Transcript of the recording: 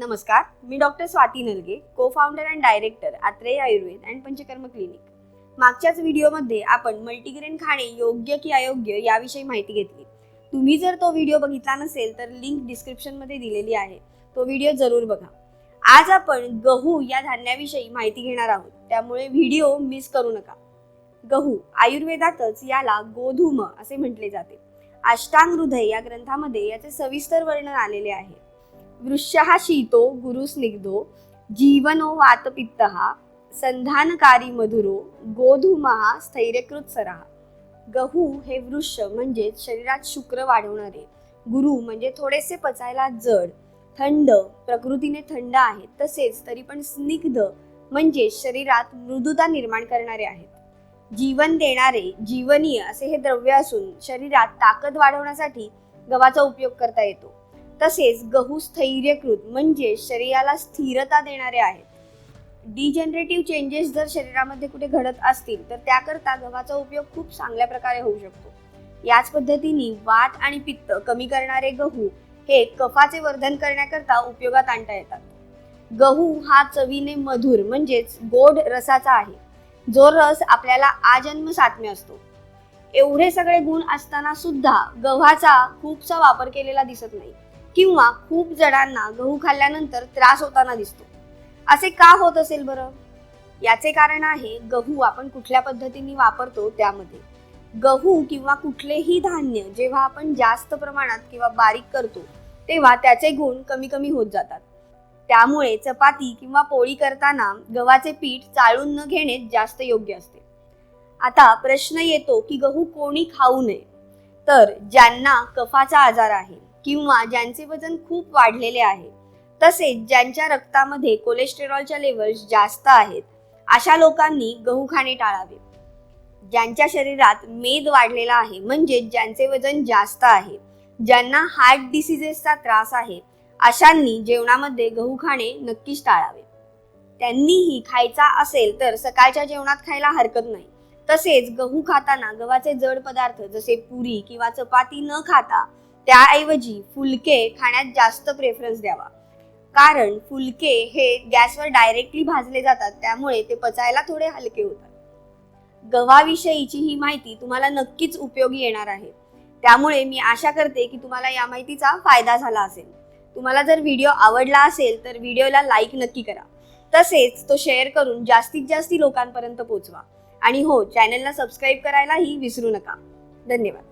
नमस्कार मी doctor Swati Nalage co-founder and director Atreya Ayurveda and Panchakarma clinic मागच्याच व्हिडिओमध्ये आपण मल्टीग्रेन खाणे योग्य की अयोग्य याविषयी माहिती घेतली. तुम्ही जर तो व्हिडिओ बघितला नसेल तर लिंक डिस्क्रिप्शनमध्ये दिलेली आहे. तो व्हिडिओ जरूर बघा. आज आपण गहू या धान्याविषयी माहिती घेणार आहोत. त्यामुळे व्हिडिओ मिस करू नका. गहू आयुर्वेदातच याला गोधूम असे म्हटले जाते. अष्टांग हृदय या ग्रंथामध्ये याचे सविस्तर वर्णन आलेले आहे. वृक्षः शीतो गुरुस्निग्धो जीवनो वातपित्तः संधानकारी मधुरो गोधूमः स्थैर्यकृत गहू हे वृक्ष म्हणजे शरीरात शुक्र वाढवणारे। गुरु म्हणजे थोडेसे पचायला जड थंड प्रकृतीने थंड आहेत तसेच तरी पण स्निग्ध म्हणजे शरीरात मृदुता निर्माण करणारे आहेत। जीवन देणारे जीवनीय असे हे द्रव्य असून शरीरात ताकद वाढवण्यासाठी गव्हाचा उपयोग करता येतो। तसेच गहू स्थैर्यकृत म्हणजे शरीराला स्थिरता देणारे आहेत. डिजनरेटिव्ह चेंजेस जर शरीरामध्ये कुठे घडत असतील तर त्याकरता गव्हाचा उपयोग खूप चांगल्या प्रकारे होऊ शकतो. याच पद्धतीने वात आणि पित्त कमी करणारे गहू हे कफाचे वर्धन करण्याकरता उपयोगात आणता येतात. गहू हा चवीने मधुर म्हणजेच गोड रसाचा आहे. जो रस आपल्याला आजन्म सात्म्य असतो. एवढे सगळे गुण असताना सुद्धा गव्हाचा खूपसा वापर केलेला दिसत नाही. किंवा खूप जणांना गहू खाल्ल्यानंतर त्रास होताना दिसतो. असे का होत असेल बरं? याचे कारण आहे गहू आपण कुठल्या पद्धतीने वापरतो त्यामध्ये. गहू किंवा कुठलेही धान्य जेव्हा आपण जास्त प्रमाणात किंवा बारीक करतो तेव्हा त्याचे गुण कमी कमी होत जातात. त्यामुळे चपाती किंवा पोळी करताना गव्हाचे पीठ चाळून न घेणे जास्त योग्य असते. आता प्रश्न येतो की गहू कोणी खाऊ नये. तर ज्यांना कफाचा आजार आहे किंवा ज्यांचे वजन खूप वाढलेले आहे तसेच ज्यांच्या रक्तामध्ये कोलेस्टेरॉलच्या लेवल्स जास्त आहेत अशा लोकांनी गहू खाणे टाळावे. ज्यांच्या शरीरात मेद वाढलेला आहे म्हणजे ज्यांचे वजन जास्त आहे ज्यांना हार्ट डिसिजेसचा त्रास आहे अशांनी जेवणामध्ये गहू खाणे नक्कीच टाळावे. त्यांनीही खायचा असेल तर सकाळच्या जेवणात खायला हरकत नाही. तसेच गहू खाताना गव्हाचे जड पदार्थ जसे पुरी किंवा चपाती न खाता त्याऐवजी फुलके खाण्यात जास्त प्रेफरन्स द्यावा. कारण फुलके हे गॅसवर डायरेक्टली भाजले जातात त्यामुळे ते पचायला थोडे हलके होतात. गव्हाविषयीची ही माहिती तुम्हाला नक्कीच उपयोगी येणार आहे. त्यामुळे मी आशा करते की तुम्हाला या माहितीचा फायदा झाला असेल. तुम्हाला जर व्हिडिओ आवडला असेल तर व्हिडिओला लाईक नक्की करा. तसेच तो शेअर करून जास्तीत जास्त लोकांपर्यंत पोहोचवा आणि हो चॅनलला सबस्क्राईब करायलाही विसरू नका. धन्यवाद.